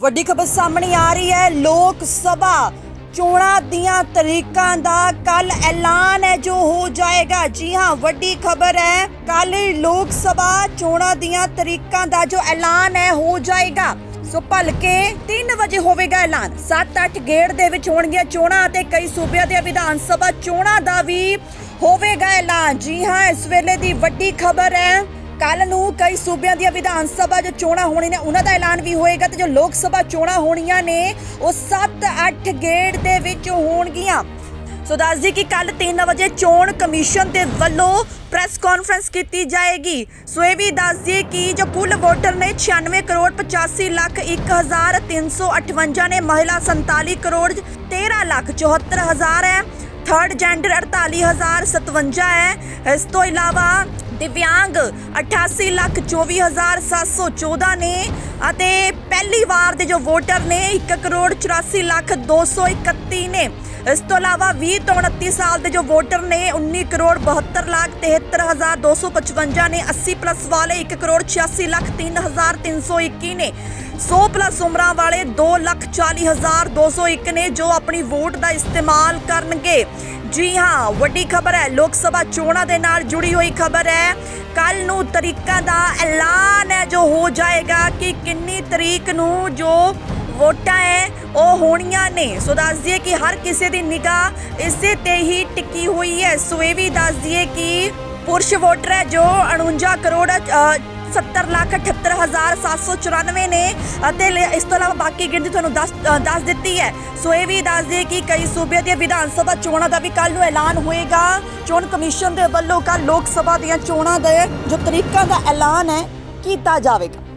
ਵੱਡੀ ਖਬਰ ਸਾਹਮਣੇ ਆ ਰਹੀ ਹੈ। ਲੋਕ ਸਭਾ ਚੋਣਾਂ ਦੀਆਂ ਤਰੀਕਾਂ ਦਾ ਕੱਲ ਐਲਾਨ ਹੈ, ਜੋ ਹੋ ਜਾਏਗਾ। ਜੀ ਹਾਂ, ਵੱਡੀ ਖਬਰ ਹੈ ਕੱਲ ਲੋਕ ਸਭਾ ਚੋਣਾਂ ਦੀਆਂ ਤਰੀਕਾਂ ਦਾ ਜੋ ਐਲਾਨ ਹੈ, ਹੋ ਜਾਏਗਾ। ਸੋ ਭਲਕੇ 3 ਵਜੇ ਹੋਵੇਗਾ ਐਲਾਨ। 7-8 ਗੇੜ ਦੇ ਵਿੱਚ ਹੋਣਗੀਆਂ ਚੋਣਾਂ ਅਤੇ ਕਈ ਸੂਬਿਆਂ ਦੀਆਂ ਵਿਧਾਨ ਸਭਾ ਚੋਣਾਂ ਦਾ ਵੀ ਹੋਵੇਗਾ ਐਲਾਨ। ਜੀ ਹਾਂ, ਇਸ ਵੇਲੇ ਦੀ ਵੱਡੀ ਖਬਰ ਹੈ ਕੱਲ ਨੂੰ ਕਈ ਸੂਬਿਆਂ ਦੀਆਂ ਵਿਧਾਨ ਸਭਾ ਜੋ ਚੋਣਾਂ ਹੋਣੀ ਨੇ, ਉਹਨਾਂ ਦਾ ਐਲਾਨ ਵੀ ਹੋਏਗਾ ਤੇ ਜੋ ਲੋਕ ਸਭਾ ਚੋਣਾਂ ਹੋਣੀਆਂ ਨੇ, ਉਹ 7-8 ਗੇੜ ਦੇ ਵਿੱਚ ਹੋਣਗੀਆਂ। ਸੋ ਦੱਸ ਦਈਏ ਕਿ ਕੱਲ 3 ਵਜੇ ਚੋਣ ਕਮਿਸ਼ਨ ਦੇ ਵੱਲੋਂ ਪ੍ਰੈਸ ਕਾਨਫਰੰਸ ਕੀਤੀ ਜਾਏਗੀ। ਸੋ ਇਹ ਵੀ ਦੱਸ ਦਈਏ ਕਿ ਜੋ ਕੁੱਲ ਵੋਟਰ ਨੇ 96 ਕਰੋੜ 85 ਲੱਖ 1358 ਨੇ, ਮਹਿਲਾ 47 ਕਰੋੜ 13 ਲੱਖ 74 ਹਜ਼ਾਰ ਹੈ ਥਰਡ ਜੈਂਡਰ 48057 ਹੈ। ਇਸ ਤੋਂ ਇਲਾਵਾ ਦਿਵਿਆਂਗ 88 ਲੱਖ 24714 ਨੇ ਅਤੇ ਪਹਿਲੀ ਵਾਰ ਦੇ ਜੋ ਵੋਟਰ ਨੇ 1 ਕਰੋੜ 84 ਲੱਖ 231 ਨੇ। ਇਸ ਤੋਂ ਇਲਾਵਾ 20 ਤੋਂ 29 ਸਾਲ ਦੇ ਜੋ ਵੋਟਰ ਨੇ 19 ਕਰੋੜ 72 ਲੱਖ 73255 ਨੇ 80 ਪਲੱਸ ਵਾਲੇ 1 ਕਰੋੜ 86 ਲੱਖ 3321 ਨੇ। 100 ਪਲੱਸ ਉਮਰਾਂ ਵਾਲੇ 2 ਲੱਖ 40 ਹਜ਼ਾਰ 201 ਨੇ ਜੋ ਆਪਣੀ ਵੋਟ ਦਾ ਇਸਤੇਮਾਲ ਕਰਨਗੇ। ਜੀ ਹਾਂ, ਵੱਡੀ ਖਬਰ ਹੈ, ਲੋਕ ਸਭਾ ਚੋਣਾਂ ਦੇ ਨਾਲ ਜੁੜੀ ਹੋਈ ਖਬਰ ਹੈ। ਕੱਲ ਨੂੰ ਤਰੀਕਾਂ ਦਾ ਐਲਾਨ ਹੈ, ਜੋ ਹੋ ਜਾਏਗਾ ਕਿ ਕਿੰਨੀ ਤਰੀਕ ਨੂੰ ਜੋ ਵੋਟਾਂ ਹੈ, ਉਹ ਹੋਣੀਆਂ ਨੇ। ਸੋ ਦੱਸ ਦਈਏ ਕਿ ਹਰ ਕਿਸੇ ਦੀ ਨਿਗਾਹ ਇਸੇ ਤੇ ਹੀ ਟਿੱਕੀ ਹੋਈ ਹੈ। ਸੋ ਇਹ ਵੀ ਦੱਸ ਦਈਏ ਕਿ ਪੁਰਸ਼ ਵੋਟਰ ਹੈ, ਜੋ 49 ਕਰੋੜ 70 ਲੱਖ 78 ਹਜ਼ਾਰ 794 ਨੇ ਅਤੇ ਇਸ ਤੋਂ ਇਲਾਵਾ ਬਾਕੀ ਗਿਣਤੀ ਤੁਹਾਨੂੰ ਦੱਸ ਦੱਸ ਦਿੱਤੀ ਹੈ। ਸੋ ਇਹ ਵੀ ਦੱਸ ਦਈਏ ਕਿ ਕਈ ਸੂਬਿਆਂ ਦੀਆਂ ਵਿਧਾਨ ਸਭਾ ਚੋਣਾਂ ਦਾ ਵੀ ਕੱਲ ਨੂੰ ਐਲਾਨ ਹੋਏਗਾ। ਚੋਣ ਕਮਿਸ਼ਨ ਦੇ ਵੱਲੋਂ ਕੱਲ ਲੋਕ ਸਭਾ ਦੀਆਂ ਚੋਣਾਂ ਦੇ ਜੋ ਤਰੀਕਾਂ ਦਾ ਐਲਾਨ ਹੈ, ਕੀਤਾ ਜਾਵੇਗਾ।